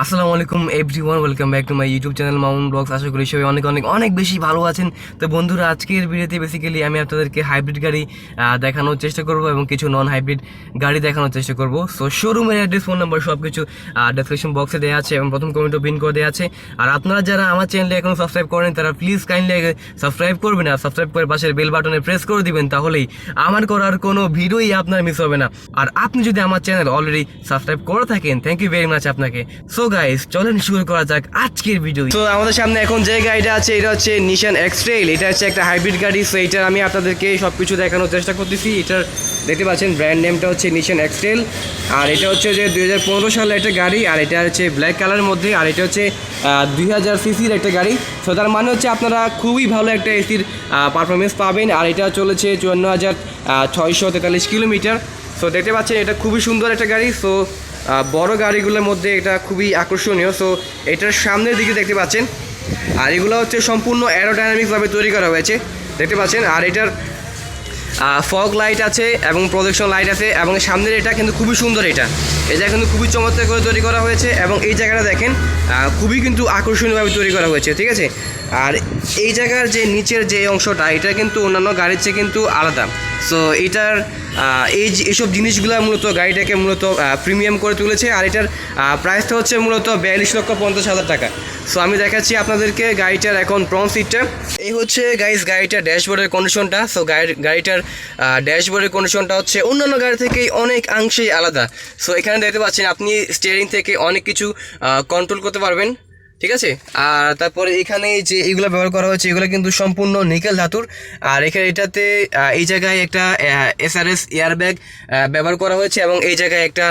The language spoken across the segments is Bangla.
আসসালামু আলাইকুম everyone welcome back to my YouTube channel mount vlogs আশা করি সবাই অনেক অনেক অনেক বেশি ভালো আছেন। তো বন্ধুরা, আজকের ভিডিওতে বেসিক্যালি আমি আপনাদেরকে হাইব্রিড গাড়ি দেখানোর চেষ্টা করব এবং কিছু নন হাইব্রিড গাড়ি দেখানোর চেষ্টা করব। সো শোরুমের অ্যাড্রেস ফোন নাম্বার সব কিছু ডেসক্রিপশন বক্সে দেওয়া আছে এবং প্রথম কমেন্টও পিন করে দেওয়া আছে। আর আপনারা যারা আমার চ্যানেলে এখনও সাবস্ক্রাইব করেন তারা প্লিজ কাইন্ডলি সাবস্ক্রাইব করবেন আর সাবস্ক্রাইব করে পাশের বেল বাটনে প্রেস করে দিবেন, তাহলেই আমার করার কোনো ভিডিওই আপনার মিস হবে না। আর আপনি যদি আমার চ্যানেল অলরেডি সাবস্ক্রাইব করে থাকেন থ্যাংক ইউ ভেরি মাচ আপনাকে। সো গাইস চলেন শুরু করা যাক আজকের ভিডিও তো। আমাদের সামনে এখন যে গাড়িটা আছে, এটা হচ্ছে নিশান এক্সট্রেল এটা হচ্ছে একটা হাইব্রিড গাড়ি সো এটা আমি আপনাদেরকে সব কিছু দেখানোর চেষ্টা করতেছি। এটার দেখতে পাচ্ছেন ব্র্যান্ড নেমটা হচ্ছে নিশান এক্সট্রেল আর এটা হচ্ছে যে দুই হাজার পনেরো সালের একটা গাড়ি, আর এটা হচ্ছে ব্ল্যাক কালারের মধ্যে, আর এটা হচ্ছে দুই হাজার সিসির একটা গাড়ি। সো তার মানে হচ্ছে আপনারা খুবই ভালো একটা এসির পারফরমেন্স পাবেন। আর এটা চলেছে চুয়ান্ন হাজার ছয়শো তেতাল্লিশ কিলোমিটার। সো দেখতে পাচ্ছেন, এটা খুবই সুন্দর একটা গাড়ি। সো বড় গাড়িগুলোর মধ্যে এটা খুবই আকর্ষণীয়। সো এটার সামনের দিকে দেখতে পাচ্ছেন। আর এগুলো হচ্ছে সম্পূর্ণ অ্যারোডাইনামিকভাবে তৈরি করা হয়েছে। দেখতে পাচ্ছেন? আর এটার ফগ লাইট আছে এবং প্রজেকশন লাইট আছে এবং সামনের এটা কিন্তু খুবই সুন্দর এটা। এটা কিন্তু খুবই চমৎকার করে তৈরি করা হয়েছে এবং এই জায়গাটা দেখেন খুবই কিন্তু আকর্ষণীয়ভাবে তৈরি করা হয়েছে, ঠিক আছে? আর এই জায়গার যে নিচের যে অংশটা, এটা কিন্তু অন্যান্য গাড়ির চেয়ে কিন্তু আলাদা। সো এটার এই এইসব জিনিসগুলো মূলত গাড়িটাকে মূলত প্রিমিয়াম করে তুলেছে। আর এটার প্রাইসটা হচ্ছে মূলত বিয়াল্লিশ লক্ষ পঞ্চাশ হাজার টাকা। সো আমি দেখাচ্ছি আপনাদেরকে গাড়িটার এখন ফ্রন্ট সিটটা এই হচ্ছে গাইস গাড়িটার ড্যাশবোর্ডের কন্ডিশনটা সো গাড়িটার ড্যাশবোর্ডের কন্ডিশনটা হচ্ছে অন্যান্য গাড়ি থেকেই অনেক অংশেই আলাদা। সো এখানে দেখতে পাচ্ছেন, আপনি স্টিয়ারিং থেকে অনেক কিছু কন্ট্রোল করতে পারবেন। ঠিক আছে? আর তারপরে এখানে যে এগুলো ব্যবহার করা হয়েছে, এগুলো কিন্তু সম্পূর্ণ নিকেল ধাতুর। আর এখানে এটাতে এই জায়গায় একটা এসআরএস এয়ার ব্যাগ ব্যবহার করা হয়েছে এবং এই জায়গায় একটা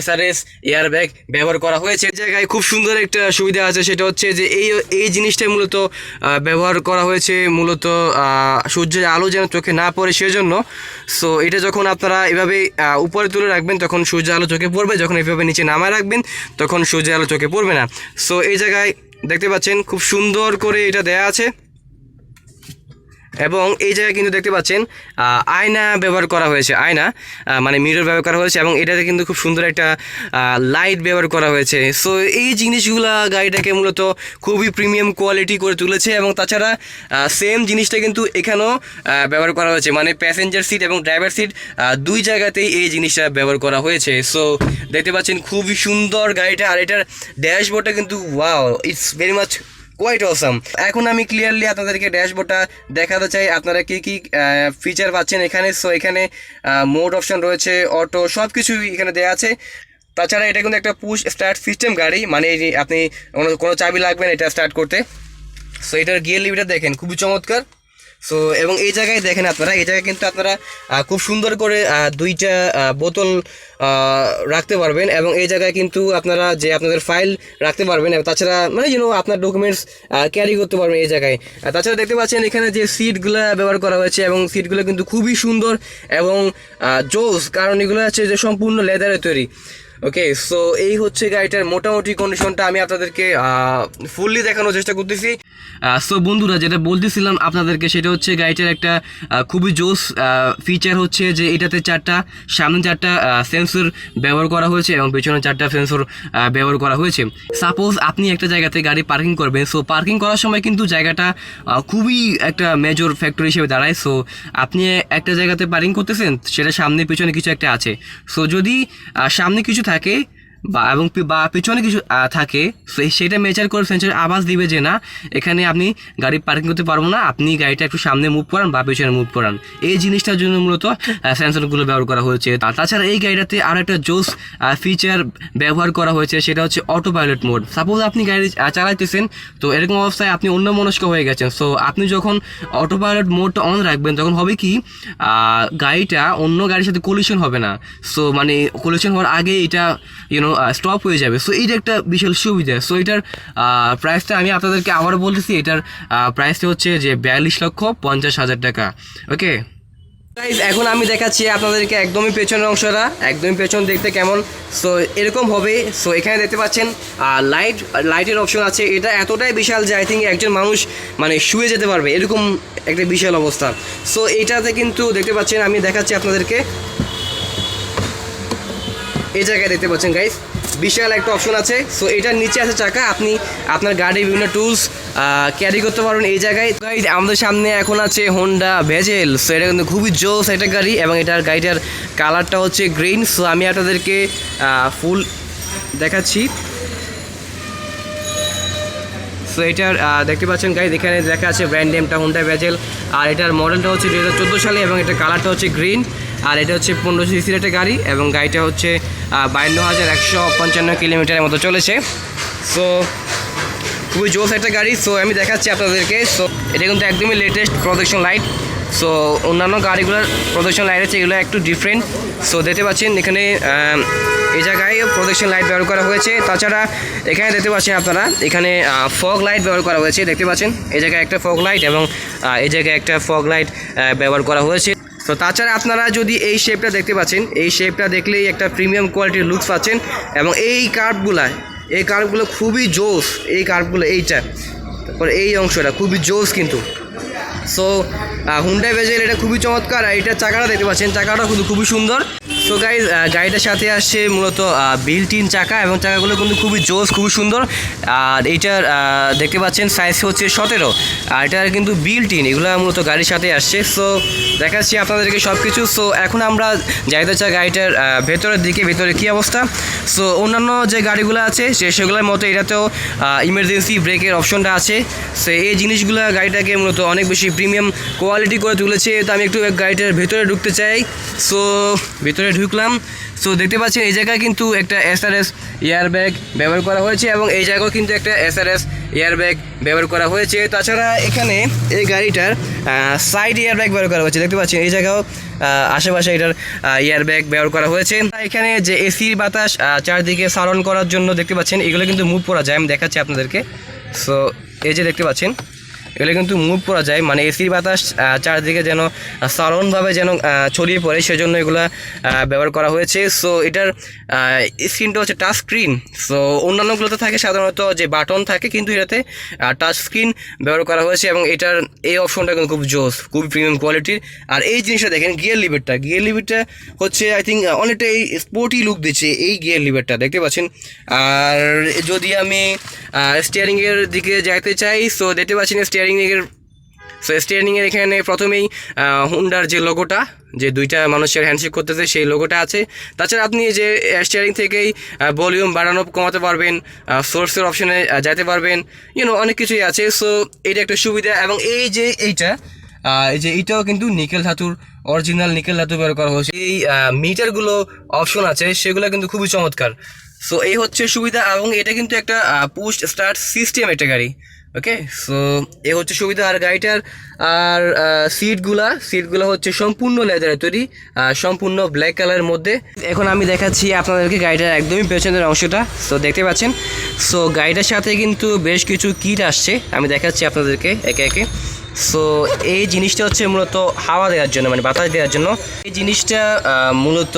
এসআরএস এয়ার ব্যাগ ব্যবহার করা হয়েছে। এই জায়গায় খুব সুন্দর একটা সুবিধা আছে, সেটা হচ্ছে যে এই এই জিনিসটাই মূলত ব্যবহার করা হয়েছে, মূলত সূর্যের আলো যেন চোখে না পড়ে সেজন্য। সো এটা যখন আপনারা এভাবে উপরে তুলে রাখবেন, তখন সূর্যের আলো চোখে পড়বে। যখন এভাবে নিচে নামায় রাখবেন, তখন সূর্যের আলো চোখে পড়বে না। সো এই জায়গায় দেখতে পাচ্ছেন খুব সুন্দর করে এটা দেয়া আছে। এবং এই জায়গায় কিন্তু দেখতে পাচ্ছেন আয়না ব্যবহার করা হয়েছে, আয়না মানে মিরর ব্যবহার করা হয়েছে এবং এটাতে কিন্তু খুব সুন্দর একটা লাইট ব্যবহার করা হয়েছে। সো এই জিনিসগুলা গাড়িটাকে মূলত খুবই প্রিমিয়াম কোয়ালিটি করে তুলেছে এবং তাছাড়া সেম জিনিসটা কিন্তু এখানেও ব্যবহার করা হয়েছে। মানে প্যাসেঞ্জার সিট এবং ড্রাইভার সিট দুই জায়গাতেই এই জিনিসটা ব্যবহার করা হয়েছে। সো দেখতে পাচ্ছেন খুবই সুন্দর গাড়িটা আর এটার ড্যাশবোর্ডটা কিন্তু wow it's very much quite awesome এখন আমি ক্লিয়ারলি আপনাদেরকে ড্যাশবোর্ডটা দেখাতে চাই। আপনারা কী কী ফিচার পাচ্ছেন এখানে? সো এখানে মোড অপশন রয়েছে অটো সব কিছু এখানে দেওয়া আছে। তাছাড়া এটা কিন্তু একটা পুশ স্টার্ট সিস্টেম গাড়ি। মানে আপনি কোনো চাবি লাগবেন এটা স্টার্ট করতে। সো এটার গিয়ার লিভিটা দেখেন, খুবই চমৎকার। সো এবং এই জায়গায় দেখেন আপনারা, এই জায়গায় কিন্তু আপনারা খুব সুন্দর করে দুইটা বোতল রাখতে পারবেন এবং এই জায়গায় কিন্তু আপনারা যে আপনাদের ফাইল রাখতে পারবেন এবং তাছাড়া মানে ইউনো আপনার ডকুমেন্টস ক্যারি করতে পারবেন এই জায়গায়। তাছাড়া দেখতে পাচ্ছেন এখানে যে সিটগুলো ব্যবহার করা হয়েছে এবং সিটগুলো কিন্তু খুবই সুন্দর এবং জোস, কারণ এগুলো হচ্ছে যে সম্পূর্ণ লেদারের তৈরি। ওকে সো এই হচ্ছে গাড়িটার মোটামুটি কন্ডিশনটা আমি আপনাদেরকে ফুললি দেখানোর চেষ্টা করতেছি। সো বন্ধুরা, যেটা বলতেছিলাম আপনাদেরকে, সেটা হচ্ছে গাড়িটার একটা খুবই জোস ফিচার হচ্ছে যে এটাতে চারটা, সামনে চারটা সেন্সর ব্যবহার করা হয়েছে এবং পেছনে চারটা সেন্সর ব্যবহার করা হয়েছে। সাপোজ আপনি একটা জায়গাতে গাড়ি পার্কিং করবেন সো পার্কিং করার সময় কিন্তু জায়গাটা খুবই একটা মেজর ফ্যাক্টর হিসেবে দাঁড়ায়। সো আপনি একটা জায়গাতে পার্কিং করতেছেন, সেটা সামনে পিছনে কিছু একটা আছে। সো যদি সামনে কিছু থাকে বা, এবং বা, পিছনে কিছু থাকে সেটা মেজার করে সেন্সর আওয়াজ দিবে যে না, এখানে আপনি গাড়ি পার্কিং করতে পারব না, আপনি গাড়িটা একটু সামনে মুভ করান বা পিছনে মুভ করান। এই জিনিসটার জন্য মূলত সেন্সরগুলো ব্যবহার করা হয়েছে। তাছাড়া এই গাড়িটাতে আরও একটা জোস ফিচার ব্যবহার করা হয়েছে, সেটা হচ্ছে অটো পাইলট মোড সাপোজ আপনি গাড়ি চালাইতেছেন, তো এরকম অবস্থায় আপনি অন্য মনস্ক হয়ে গেছেন। সো আপনি যখন অটো পাইলট মোডটা অন রাখবেন, তখন হবে কি গাড়িটা অন্য গাড়ির সাথে কলিশন হবে না। সো মানে কলিশন হওয়ার আগে এটা ইউনো স্টপ হয়ে যাবে। সো এইটা একটা বিশাল সুবিধা। সো এটার প্রাইসটা আমি আপনাদেরকে আবার বলতেছি, এটার প্রাইসটা হচ্ছে যে বিয়াল্লিশ লক্ষ পঞ্চাশ হাজার টাকা। ওকে গাইজ এখন আমি দেখাচ্ছি আপনাদেরকে একদমই পেছনের অংশটা। একদমই পেছন দেখতে কেমন। সো এরকম হবে। সো এখানে দেখতে পাচ্ছেন লাইট লাইটের অপশন আছে। এটা এতটাই বিশাল যে আই থিঙ্ক একজন মানুষ মানে শুয়ে যেতে পারবে। এরকম একটা বিশাল অবস্থা। সো এইটাতে কিন্তু দেখতে পাচ্ছেন, আমি দেখাচ্ছি আপনাদেরকে। এই জায়গায় দেখতে পাচ্ছেন গাইস বিশাল একটা অপশন আছে। সো এটার নিচে আছে চাকা। আপনি আপনার গাড়ির বিভিন্ন টুলস ক্যারি করতে পারবেন এই জায়গায়। গাইজ আমাদের সামনে এখন আছে হোন্ডা ভেজেল সো এটা কিন্তু খুবই জোস একটা গাড়ি এবং এটার গাড়িটার কালারটা হচ্ছে গ্রিন সো আমি আপনাদেরকে ফুল দেখাচ্ছি। সো এটার দেখতে পাচ্ছেন গাইজ এখানে দেখা আছে ব্র্যান্ড নেমটা হোন্ডা ভেজেল আর এটার মডেলটা হচ্ছে দু হাজার চোদ্দ সালে এবং এটার কালারটা হচ্ছে গ্রিন আর এটা হচ্ছে পনেরোশো সিসির একটা গাড়ি এবং গাড়িটা হচ্ছে বায়ান্ন হাজার একশো পঞ্চান্ন কিলোমিটারের মতো চলেছে। সো খুবই জোস একটা গাড়ি। সো আমি দেখাচ্ছি আপনাদেরকে। সো এটা কিন্তু একদমই লেটেস্ট প্রোটেকশন লাইট সো অন্যান্য গাড়িগুলোর প্রোটেকশন লাইট আছে, এগুলো একটু ডিফারেন্ট সো দেখতে পাচ্ছেন এখানে এই জায়গায় প্রোটেকশন লাইট ব্যবহার করা হয়েছে। তাছাড়া এখানে দেখতে পাচ্ছেন আপনারা, এখানে ফগ লাইট ব্যবহার করা হয়েছে। দেখতে পাচ্ছেন, এই জায়গায় একটা ফগ লাইট এবং এই জায়গায় একটা ফগ লাইট ব্যবহার করা হয়েছে। তো তাছাড়া আপনারা যদি এই শেপটা দেখতে পাচ্ছেন, এই শেপটা দেখলেই একটা প্রিমিয়াম কোয়ালিটির লুকস পাচ্ছেন এবং এই কার্ভগুলা এই কার্ভগুলো খুবই জোস, এই কার্ভগুলো এইটা, তারপর এই অংশটা খুবই জোস কিন্তু। সো হুন্ডাই ভেজেল এটা খুবই চমৎকার, আর এটা চাকাটা দেখতে পাচ্ছেন, চাকাটা কিন্তু খুবই সুন্দর। সো গাইজ গাড়িটার সাথে আসছে মূলত বিল্ট ইন চাকা এবং চাকাগুলো কিন্তু খুবই জোস, খুবই সুন্দর। আর এইটার দেখতে পাচ্ছেন সাইজ হচ্ছে সতেরো। আর এটার কিন্তু বিল্ট ইন এগুলো মূলত গাড়ির সাথে আসছে। সো দেখাচ্ছি আপনাদেরকে সব কিছু সো এখন আমরা যাইতে চাই গাড়িটার ভেতরের দিকে, ভেতরে কী অবস্থা? সো অন্যান্য যে গাড়িগুলো আছে, সে সেগুলোর মতো এটাতেও ইমার্জেন্সি ব্রেকের অপশনটা আছে। সো এই জিনিসগুলো গাড়িটাকে মূলত অনেক বেশি প্রিমিয়াম কোয়ালিটি করে তুলেছে। তো আমি একটু গাড়িটার ভেতরে ঢুকতে চাই। সো ভেতরে ঢুকলাম। সো দেখতে পাচ্ছেন, এই জায়গায় কিন্তু একটা এসআরএস ব্যাগ ব্যবহার করা হয়েছে এবং এই জায়গাও কিন্তু একটা এসআরএস ব্যাগ ব্যবহার করা হয়েছে। তাছাড়া এখানে এই গাড়িটার সাইড ব্যাগ ব্যবহার করা হয়েছে। দেখতে পাচ্ছেন, এই জায়গাও আশেপাশে এটার ব্যাগ ব্যবহার করা হয়েছে। এখানে যে এসির বাতাস চারদিকে সারণ করার জন্য দেখতে পাচ্ছেন, এগুলো কিন্তু মুভ করা যায়। আমি দেখাচ্ছি আপনাদেরকে। সো এই যে দেখতে পাচ্ছেন এগুলো কিন্তু মুভ করা যায়। মানে এসির বাতাস চারদিকে যেন সারণভাবে যেন ছড়িয়ে পড়ে, সেজন্য এগুলো ব্যবহার করা হয়েছে। সো এটার স্ক্রিনটা হচ্ছে টাচ স্ক্রিন সো অন্যান্যগুলোতে থাকে, সাধারণত যে বাটন থাকে, কিন্তু এটাতে টাচ স্ক্রিন ব্যবহার করা হয়েছে এবং এটার, এই অপশনটা কিন্তু খুব জোস খুব প্রিমিয়াম কোয়ালিটির আর এই জিনিসটা দেখেন গিয়ার লিভারটা গিয়ার লিভারটা হচ্ছে আই থিঙ্ক অনেকটাই স্পোর্টি লুক দিচ্ছে এই গিয়ার লিভারটা দেখতে পাচ্ছেন? আর যদি আমি স্টিয়ারিংয়ের দিকে যাইতে চাই সো দেখতে পাচ্ছেন স্টিয়ারিংয়ের সো স্টিয়ারিংয়ের এখানে প্রথমেই হুন্ডার যে লোগোটা যে দুইটা মানুষের হ্যান্ডশেক করতেছে, সেই লোগোটা আছে। তাছাড়া আপনি যে স্টিয়ারিং থেকেই ভলিউম বাড়ানো, কমাতে পারবেন সোর্সের অপশনে যেতে পারবেন ইউনো অনেক কিছুই আছে। সো এটা একটা সুবিধা এবং এই যে এইটা এই যে এইটাও কিন্তু নিকেল ধাতুর অরিজিনাল নিকেল ধাতু ব্যবহার করা হয়েছে। এই মিটারগুলো অপশন আছে, সেগুলো কিন্তু খুবই চমৎকার। সো এই হচ্ছে সুবিধা এবং এটা কিন্তু একটা পুশ স্টার্ট সিস্টেম একটা গাড়ি। ওকে সো এ হচ্ছে সুবিধা আর গাড়িটার, আর সিটগুলা সিটগুলো হচ্ছে সম্পূর্ণ লেদারের তৈরি সম্পূর্ণ ব্ল্যাক কালারের মধ্যে। এখন আমি দেখাচ্ছি আপনাদেরকে গাড়িটার একদমই পেছনের অংশটা সো দেখতে পাচ্ছেন? সো গাড়িটার সাথে কিন্তু বেশ কিছু কিট আসছে, আমি দেখাচ্ছি আপনাদেরকে একে একে। সো এই জিনিসটা হচ্ছে মূলত হাওয়া দেওয়ার জন্য মানে বাতাস দেওয়ার জন্য। এই জিনিসটা মূলত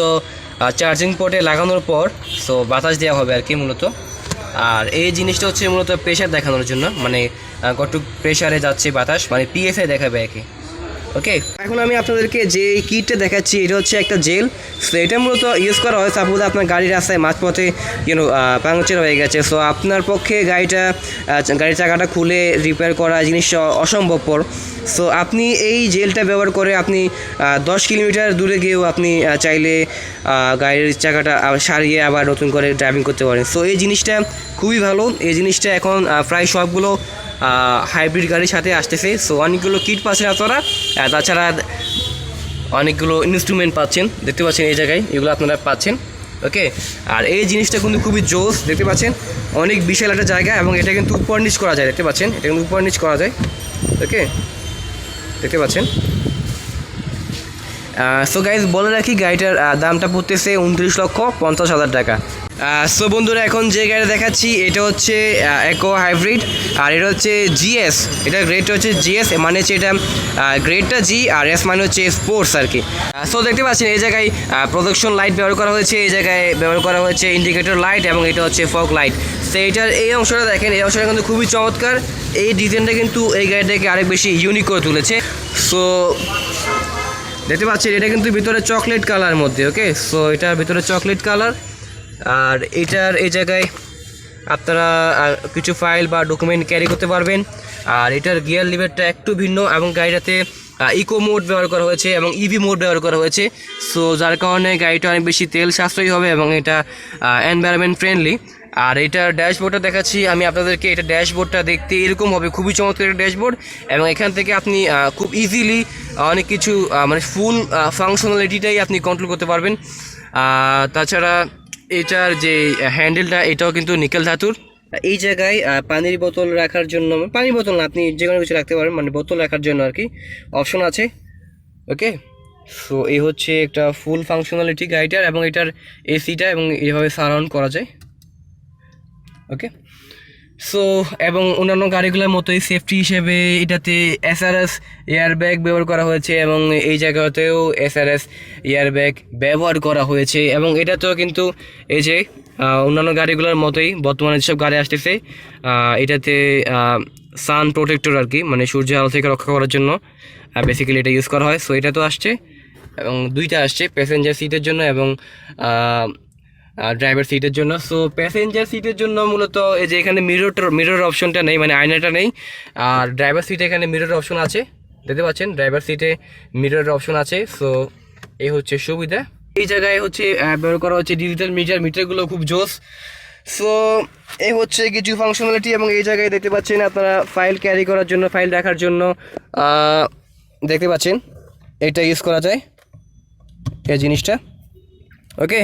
চার্জিং পোর্টে লাগানোর পর সো বাতাস দেওয়া হবে আর কি মূলত। আর এই জিনিসটা হচ্ছে মূলত প্রেশার দেখানোর জন্য। মানে কত প্রেশারে যাচ্ছে বাতাস মানে পিএসআই দেখাবে আর কি। ওকে এখন আমি আপনাদেরকে যে কিটটা দেখাচ্ছি, এটা হচ্ছে একটা জেল। সো এটা মূলত ইউজ করা হয় সাপোজ আপনার গাড়ির রাস্তায়, মাঝপথে ইউনো পাংচার হয়ে গেছে। সো আপনার পক্ষে গাড়িটা গাড়ির চাকাটা খুলে রিপেয়ার করা জিনিসটা অসম্ভবপর। সো আপনি এই জেলটা ব্যবহার করে আপনি দশ কিলোমিটার দূরে গিয়েও আপনি চাইলে গাড়ির চাকাটা সারিয়ে আবার নতুন করে ড্রাইভিং করতে পারেন। সো এই জিনিসটা খুবই ভালো। এই জিনিসটা এখন প্রায় সবগুলো হাইব্রিড গাড়ির সাথে আসতেছে। সো অনেকগুলো কিট পাচ্ছেন আপনারা। তাছাড়া অনেকগুলো ইনস্ট্রুমেন্ট পাচ্ছেন। দেখতে পাচ্ছেন এই জায়গায়, এগুলো আপনারা পাচ্ছেন। ওকে আর এই জিনিসটা কিন্তু খুবই জোস, দেখতে পাচ্ছেন? অনেক বিশাল একটা জায়গা এবং এটা কিন্তু উপর নিচ করা যায়, দেখতে পাচ্ছেন? এটা কিন্তু উপর নিচ করা যায়। ওকে দেখতে পাচ্ছেন? সো গাইজ বলে রাখি, গাড়িটার দামটা পড়তেছে উনত্রিশ লক্ষ পঞ্চাশ হাজার টাকা। সো বন্ধুরা, এখন যে গাড়ি দেখাচ্ছি, এটা হচ্ছে একো হাইব্রিড আর এটা হচ্ছে জিএস এটা গ্রেড হচ্ছে জিএস মানে হচ্ছে এটা গ্রেডটা জি আর এস মানে হচ্ছে স্পোর্টস আর কি। সো দেখতে পাচ্ছেন, এই জায়গায় প্রোডাকশন লাইট ব্যবহার করা হয়েছে, এই জায়গায় ব্যবহার করা হয়েছে ইন্ডিকেটর লাইট এবং এটা হচ্ছে ফগ লাইট তো এটার এই অংশটা দেখেন, এই অংশটা কিন্তু খুবই চমৎকার। এই ডিজাইনটা কিন্তু এই গাড়িটাকে আরেক বেশি ইউনিক করে তুলেছে। সো দেখতে পাচ্ছেন, এটা কিন্তু ভিতরে চকলেট কালার মধ্যে ওকে সো এটার ভিতরে চকলেট কালার আর এটার এই জায়গায় আপনারা কিছু ফাইল বা ডকুমেন্ট ক্যারি করতে পারবেন। আর এটার গিয়ার লিভারটা একটু ভিন্ন এবং গাড়িটাতে ইকো মোড ব্যবহার করা হয়েছে এবং ইভি মোড ব্যবহার করা হয়েছে। সো যার কারণে গাড়িটা অনেক বেশি তেল সাশ্রয়ী হবে এবং এটা এনভায়রনমেন্ট ফ্রেন্ডলি আর এটার ড্যাশবোর্ডটা দেখাচ্ছি, আমি আপনাদেরকে এটা ড্যাশবোর্ডটা দেখতে এরকম হবে, খুবই চমৎকার একটা ড্যাশবোর্ড। এবং এখান থেকে আপনি খুব ইজিলি অনেক কিছু মানে ফুল ফাংশনালিটিটাই আপনি কন্ট্রোল করতে পারবেন। তাছাড়া এটার যে হ্যান্ডেলটা এটাও কিন্তু নিকেল ধাতুর। এই জায়গায় পানির বোতল রাখার জন্য, পানির বোতল না, আপনি যে কোনো কিছু রাখতে পারেন মানে বোতল রাখার জন্য আর কি। অপশন আছে ওকে সো এই হচ্ছে একটা ফুল ফাংশনালিটি গাড়িটার এবং এটার এসিটা এবং এইভাবে সারাউন্ড করা যায়। ওকে সো এবং অন্যান্য গাড়িগুলোর মতোই সেফটি হিসেবে এটাতে এসআরএস এয়ার ব্যাগ ব্যবহার করা হয়েছে এবং এই জায়গাতেও এসআরএস এয়ার ব্যাগ ব্যবহার করা হয়েছে এবং এটাতেও কিন্তু এই যে অন্যান্য গাড়িগুলোর মতোই বর্তমানে যেসব গাড়ি আসতেছে এটাতে সান প্রোটেক্টর আর কি মানে সূর্য আলো থেকে রক্ষা করার জন্য বেসিক্যালি এটা ইউজ করা হয়। সো এটা তো আসছে এবং দুইটা আসছে প্যাসেঞ্জার সিটের জন্য এবং ড্রাইভার সিটের জন্য। সো প্যাসেঞ্জার সিটের জন্য মূলত এই যে এখানে মিরর মিরর অপশনটা নেই মানে আয়নাটা নেই। আর ড্রাইভার সিটে এখানে মিরর অপশন আছে, দেখতে পাচ্ছেন? ড্রাইভার সিটে মিরর অপশন আছে। সো এই হচ্ছে সুবিধা। এই জায়গায় হচ্ছে ব্যবহার করা হচ্ছে ডিজিটাল মিটার মিটারগুলো খুব জোস। সো এই হচ্ছে কিছু ফাংশনালিটি এবং এই জায়গায় দেখতে পাচ্ছেন আপনারা ফাইল ক্যারি করার জন্য ফাইল রাখার জন্য দেখতে পাচ্ছেন? এটা ইউজ করা যায়, এই জিনিসটা। ওকে?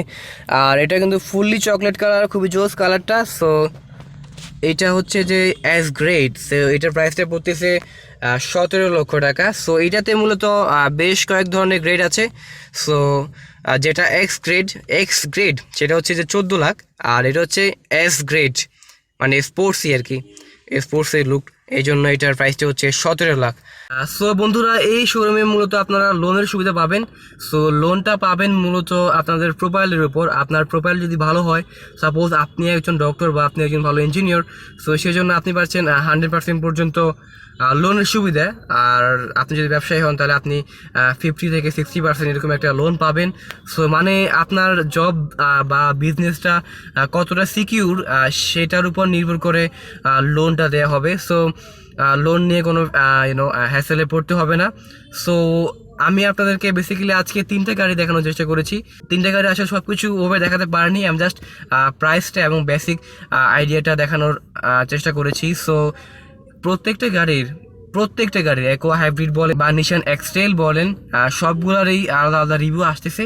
আর এটা কিন্তু ফুললি চকলেট কালার, খুবই জোস কালারটা। সো এটা হচ্ছে যে অ্যাজ গ্রেড সো এটার প্রাইসটা পড়তেছে সতেরো লক্ষ টাকা। সো এটাতে মূলত বেশ কয়েক ধরনের গ্রেড আছে। সো যেটা এক্স গ্রেড এক্স গ্রেড সেটা হচ্ছে যে চোদ্দ লাখ। আর এটা হচ্ছে এস গ্রেড মানে স্পোর্টসই আর কি স্পোর্টসের লুক এই জন্য এটার প্রাইসটা হচ্ছে সতেরো লাখ। সো বন্ধুরা, এই শোরুমে মূলত আপনারা লোনের সুবিধা পাবেন। সো লোনটা পাবেন মূলত আপনাদের প্রোফাইলের উপর। আপনার প্রোফাইল যদি ভালো হয় সাপোজ আপনি একজন ডক্টর বা আপনি একজন ভালো ইঞ্জিনিয়ার সো সেই জন্য আপনি পাচ্ছেন হান্ড্রেড পার্সেন্ট পর্যন্ত লোনের সুবিধা। আর আপনি যদি ব্যবসায়ী হন, তাহলে আপনি ফিফটি থেকে সিক্সটি পার্সেন্ট এরকম একটা লোন পাবেন। সো মানে আপনার জব বা বিজনেসটা কতটা সিকিউর সেটার উপর নির্ভর করে লোনটা দেওয়া হবে। সো লোন নিয়ে কোনো ইউনো হ্যাসেলে পড়তে হবে না। সো আমি আপনাদেরকে বেসিক্যালি আজকে তিনটে গাড়ি দেখানোর চেষ্টা করেছি। তিনটে গাড়ি আসলে সব কিছু ওভাবে দেখাতে পারিনি। আমি জাস্ট প্রাইসটা এবং বেসিক আইডিয়াটা দেখানোর চেষ্টা করেছি। সো প্রত্যেকটা গাড়ির প্রত্যেকটা গাড়ির একো হাইব্রিড বলেন বা নিশান এক্সটেল বলেন সবগুলারই আলাদা আলাদা রিভিউ আসতেছে।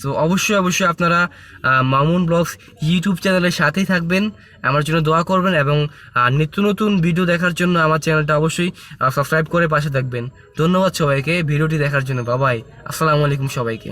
সো অবশ্যই অবশ্যই আপনারা মামুন ব্লগস ইউটিউব চ্যানেলের সাথেই থাকবেন, আমার জন্য দোয়া করবেন এবং নিত্য নতুন ভিডিও দেখার জন্য আমার চ্যানেলটা অবশ্যই সাবস্ক্রাইব করে পাশে থাকবেন। ধন্যবাদ সবাইকে, ভিডিওটি দেখার জন্য। বাবাই আসসালামু আলাইকুম সবাইকে।